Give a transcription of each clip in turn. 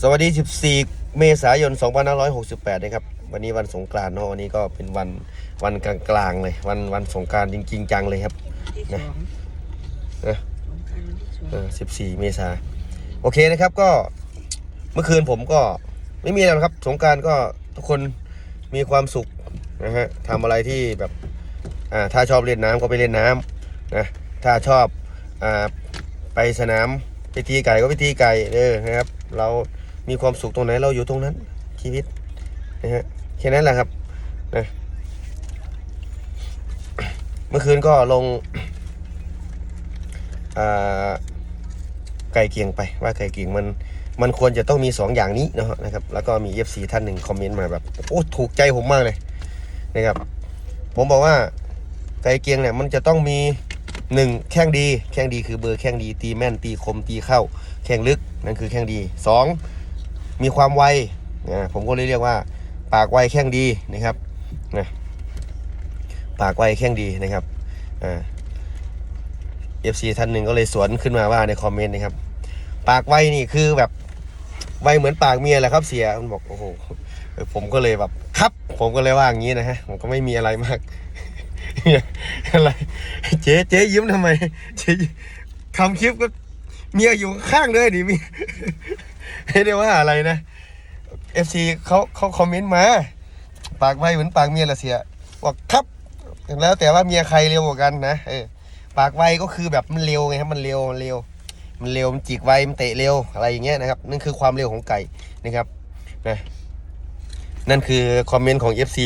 สวัสดี 14 เมษายน 2568 นะครับ วันนี้วันสงกรานต์เนาะวันนี้ก็เป็นวันวันกลางๆเลย วันวันสงกรานต์จริงๆจังเลยครับที่สนะองนะสงกรานต์วันที่สองเออ14เมษาโอเคนะครับก็เมื่อคืนผมก็ไม่มีอะไรหรอกครับ สงกรารก็ทุกคนมีความสุขนะฮะทำอะไรที่แบบอ่าถ้าชอบเล่นน้ำก็ไปเล่นน้ำนะถ้าชอบอ่าไปสนามไปตีไก่ก็ไปตีไก่เออนะครับ เรา มีความสุขตรงไหนเราอยู่ตรงนั้น ชีวิตนะฮะแค่นั้นแหละครับนะเมื่อคืนก็ลงไก่เกียงไปว่าไก่เกียงมันมันควรจะต้องมี 2 อย่างนี้นะนะครับ แล้วก็มี FC ท่านหนึ่งคอมเมนต์มาแบบโอ้ถูกใจผมมากเลยนะครับ ผมบอกว่าไก่เกียงเนี่ยมันจะต้องมีหนึ่งแข้งดี แข้งดีคือเบอร์แข้งดี ตีแม่นตีคมตีเข้า แข้งลึกนั่นคือแข้งดีสอง มีความไวนะผมก็เลยเรียกว่า ปากไวแข้งดีนะครับนะปากไวแข้งดีนะครับอ่า FC ท่านหนึ่งก็เลยสวนขึ้นมาว่าในคอมเมนต์นะครับ ปากไวนี่คือแบบไวเหมือนปากเมียแหละครับเสียมันบอกโอ้โหผมก็เลยแบบครับ ผมก็เลยว่าอย่างนี้นะฮะผมก็ไม่มีอะไรมากอะไรเจ๊เจ๊ยิ้มทำไมเจ๊ทำคลิปก็เมียอยู่ข้างเลยดิเมีย ไม่ได้ว่าอะไรนะ FC เขาเขาคอมเมนต์มา ปากไวเหมือนปากเมียละเสียบอกครับ แล้วแต่ว่าเมียใครเร็วกว่ากันนะเออปากไวก็คือแบบมันเร็วไงครับมันเร็วมันเร็ว มันเร็วมันจิกไวมันเตะเร็วอะไรอย่างเงี้ยนะครับนั่นคือความเร็วของไก่นะครับนะนั่นคือคอมเมนต์ของ FC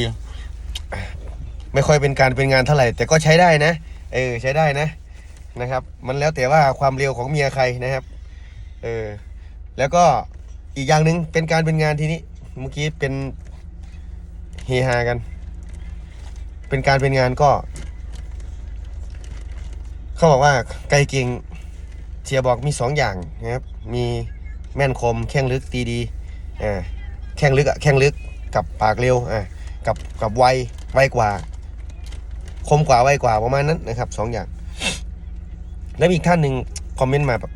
ไม่ค่อยเป็นการเป็นงานเท่าไหร่ แต่ก็ใช้ได้นะ เออใช้ได้นะนะครับ มันแล้วแต่ว่าความเร็วของเมียใครนะครับ เออ แล้วก็อีกอย่างหนึ่งเป็นการเป็นงานทีนี้ เมื่อกี้เป็นเฮฮากัน เป็นการเป็นงานก็ เขาบอกว่าไกลเก่งเชียร์บอกมีสองอย่างนะครับ มีแม่นคมแข้งลึกตีดีอ่าแข้งลึกอะแข้งลึกกับปากเร็วอ่ากับกับไวไวกว่า คมกว่าไวกว่าประมาณนั้นนะครับสองอย่าง แล้วมีอีกท่านหนึ่งคอมเมนต์มาแบบ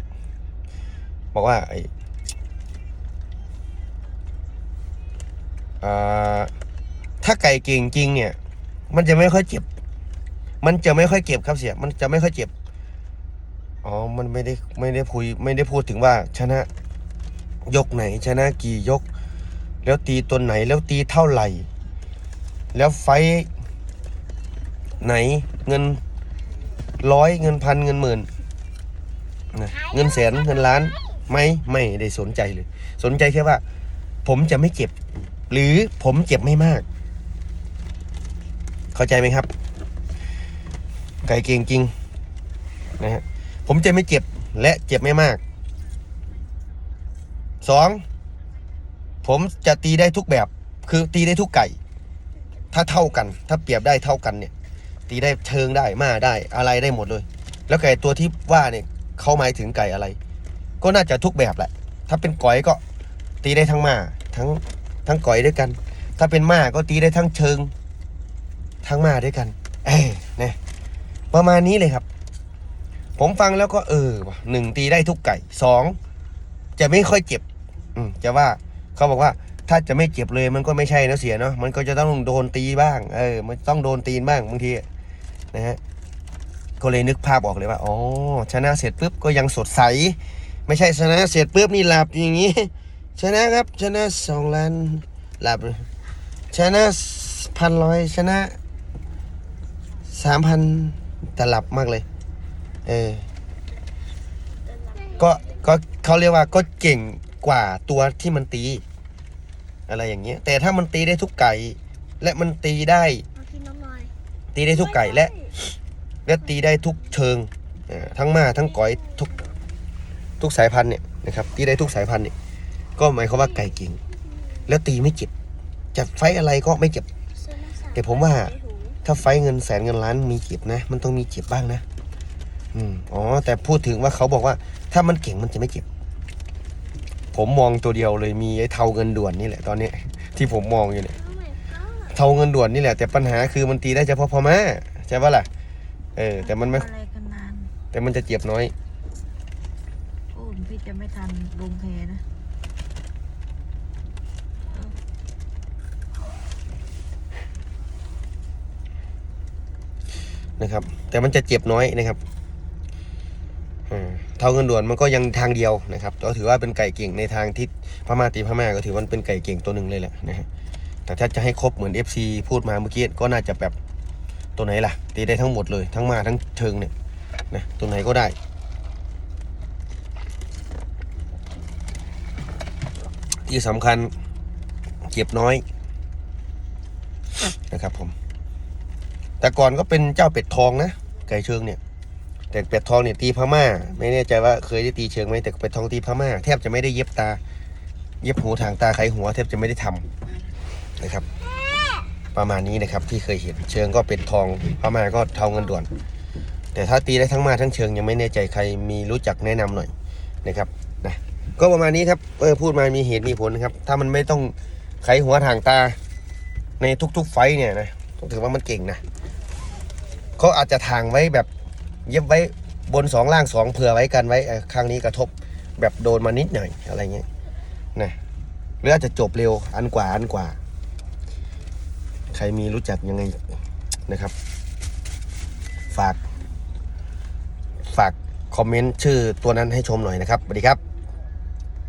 บอกว่าไถ้าไก่เก่งจริงเนี่ย มันจะไม่ค่อยเจ็บ มันจะไม่ค่อยเจ็บครับเสีย มันจะไม่ค่อยเจ็บ อ๋อ มันไม่ได้ไม่ได้พูดไม่ได้พูดถึงว่า ชนะยกไหน ชนะกี่ยก แล้วตีตัวไหนแล้วตีเท่าไหร่ แล้วไฟท์ไหนเงินร้อยเงินพันเงินหมื่นเงินแสนเงินล้านไหมไม่ได้สนใจเลย สนใจแค่ว่า ผมจะไม่เจ็บ หรือผมเจ็บไม่มาก เข้าใจไหมครับ ไก่เก่งจริงนะฮะผมจะไม่เจ็บและเจ็บไม่มากสองผมจะตีได้ทุกแบบ คือตีได้ทุกไก่ ถ้าเท่ากัน ถ้าเปรียบได้เท่ากันเนี่ย ตีได้เชิงได้มาได้อะไรได้หมดเลย แล้วไก่ตัวที่ว่าเนี่ยเขาหมายถึงไก่อะไร ก็น่าจะทุกแบบแหละ ถ้าเป็นก๋อยก็ตีได้ทั้งมาทั้ง ทั้งก๋อยด้วยกัน ถ้าเป็นมาก็ตีได้ทั้งเชิง ทั้งมาด้วยกัน เอ้ยเนี่ยประมาณนี้เลยครับ ผมฟังแล้วก็เออหนึ่งตีได้ทุกไก่สองจะไม่ค่อยเจ็บ อืมจะว่าเขาบอกว่าถ้าจะไม่เจ็บเลยมันก็ไม่ใช่นะเสียเนาะมันก็จะต้องโดนตีบ้าง เออ มันต้องโดนตีนบ้างบางทีนะฮะก็เลยนึกภาพออกเลยว่าอ๋อชนะเสร็จปุ๊บก็ยังสดใส ไม่ใช่ชนะเสร็จปุ๊บนี่หลับอย่างนี้ ชนะครับชนะสองล้านหลับชนะพันร้อยชนะสามพันแต่หลับมากเลย เออก็ก็เขาเรียกว่าก็เก่งกว่าตัวที่มันตี อะไรอย่างเงี้ย แต่ถ้ามันตีได้ทุกไก่ และมันตีได้ ตีได้ทุกไก่และ และตีได้ทุกเชิงทั้งมาทั้งก๋อยทุกทุกสายพันธุ์เนี่ยนะครับตีได้ทุกสายพันธุ์เนี่ย ก็หมายความว่าไก่เก่ง แล้วตีไม่เจ็บจะไฟต์อะไรก็ไม่เจ็บ แต่ผมว่าถ้าไฟท์เงินแสนเงินล้านมีเจ็บนะ มันต้องมีเจ็บบ้างนะ อืมอ๋อ แต่พูดถึงว่าเขาบอกว่า ถ้ามันเก่งมันจะไม่เจ็บ ผมมองตัวเดียวเลยมีไอ้เทาเงินด่วนนี่แหละตอนนี้ ที่ผมมองอยู่เนี่ยเทาเงินด่วนนี่แหละ แต่ปัญหาคือมันตีได้เฉพาะพม่าใช่ปะล่ะ เออ แต่มันไม่อะไรกันนานแต่มันจะเจ็บน้อย โอ้พี่จะไม่ทันลงแพนะ นะครับ แต่มันจะเจ็บน้อยนะครับเท่าเงินด่วนมันก็ยังทางเดียวนะครับก็ถือว่าเป็นไก่เก่งในทางที่พม่าตีพม่าก็ถือว่าเป็นไก่เก่งตัวหนึ่งเลยแหละนะฮะแต่ถ้าจะให้ครบเหมือน FC พูดมาเมื่อกี้ก็น่าจะแบบตัวไหนล่ะ ตีได้ทั้งหมดเลยทั้งมาทั้งเชิงเนี่ยนะตัวไหนก็ได้ ที่สำคัญเก็บน้อยนะครับผม แต่ก่อนก็เป็นเจ้าเป็ดทองนะ ไก่เชิงเนี่ย แต่เป็ดทองเนี่ยตีพม่า ไม่แน่ใจว่าเคยได้ตีเชิงไหมแต่เป็ดทองตีพม่า แทบจะไม่ได้เย็บตา เย็บหูทางตาไขหัว แทบจะไม่ได้ทำนะครับ ประมาณนี้นะครับที่เคยเห็น เชิงก็เป็นทองพม่าก็เทาเงินด่วน แต่ถ้าตีได้ทั้งมาทั้งเชิงยังไม่แน่ใจใครมีรู้จักแนะนำหน่อยนะครับนะก็ประมาณนี้ครับเออพูดมามีเหตุมีผลนะครับ ถ้ามันไม่ต้องไขหัวทางตาในทุกๆไฟเนี่ยนะต้องถือว่ามันเก่งนะ เขาอาจจะทางไว้แบบเย็บไว้บนสองล่างสองเผื่อไว้กันไว้เอ่อข้งนี้กระทบแบบโดนมานิดหน่อยอะไรเงี้ยนะหรืออาจจะจบเร็วอันกว่าอันกว่า ใครมีรู้จักยังไงนะครับ ฝาก ฝากคอมเมนต์ชื่อตัวนั้นให้ชมหน่อยนะครับสวัสดีครับ